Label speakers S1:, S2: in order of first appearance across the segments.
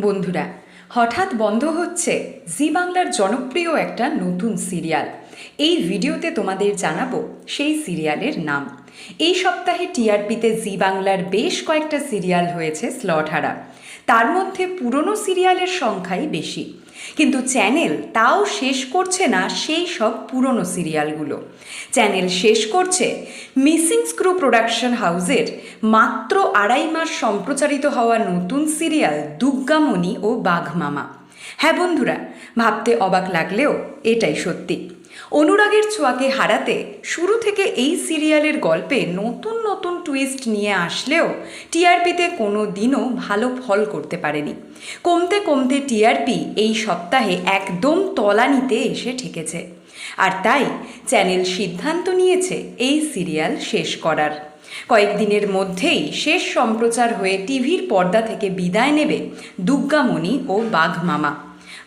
S1: বন্ধুরা হঠাৎ বন্ধ হচ্ছে জি বাংলার জনপ্রিয় একটা নতুন সিরিয়াল। এই ভিডিওতে তোমাদের জানাব সেই সিরিয়ালের নাম। এই সপ্তাহে টিআরপিতে জি বাংলার বেশ কয়েকটা সিরিয়াল হয়েছে স্লট হারা তার মধ্যে পুরনো সিরিয়ালের সংখ্যাই বেশি। কিন্তু চ্যানেল তাও শেষ করছে না সেই সব পুরনো সিরিয়ালগুলো। চ্যানেল শেষ করছে মিসিং স্ক্রু প্রোডাকশন হাউসের মাত্র আড়াই মাস সম্প্রচারিত হওয়া নতুন সিরিয়াল দুগ্গামণি ও বাঘমামা। হ্যাঁ বন্ধুরা, ভাবতে অবাক লাগলেও এটাই সত্যি। অনুরাগের ছোঁয়াকে হারাতে শুরু থেকে এই সিরিয়ালের গল্পে নতুন নতুন টুইস্ট নিয়ে আসলেও টিআরপিতে কোনো দিনও ভালো ফল করতে পারেনি। কমতে কমতে টিআরপি এই সপ্তাহে একদম তলানিতে এসে ঠেকেছে। আর তাই চ্যানেল সিদ্ধান্ত নিয়েছে এই সিরিয়াল শেষ করার। কয়েকদিনের মধ্যেই শেষ সম্প্রচার হয়ে টিভির পর্দা থেকে বিদায় নেবে দুর্গামণি ও বাঘ মামা।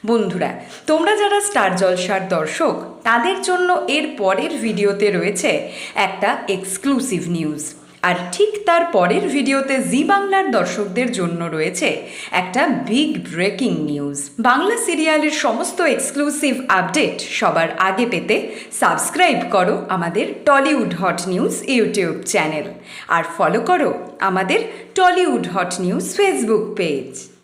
S1: বন্ধুরা, তোমরা যারা স্টার জলসার দর্শক, তাদের জন্য এর পরের ভিডিওতে রয়েছে একটা এক্সক্লুসিভ নিউজ আর ঠিক তার পরের ভিডিওতে জি বাংলার দর্শকদের জন্য রয়েছে একটা বিগ ব্রেকিং নিউজ বাংলা সিরিয়ালের সমস্ত এক্সক্লুসিভ আপডেট সবার আগে পেতে সাবস্ক্রাইব করো আমাদের Tollywood hot news YouTube channel. আর ফলো করো আমাদের Tollywood hot news Facebook page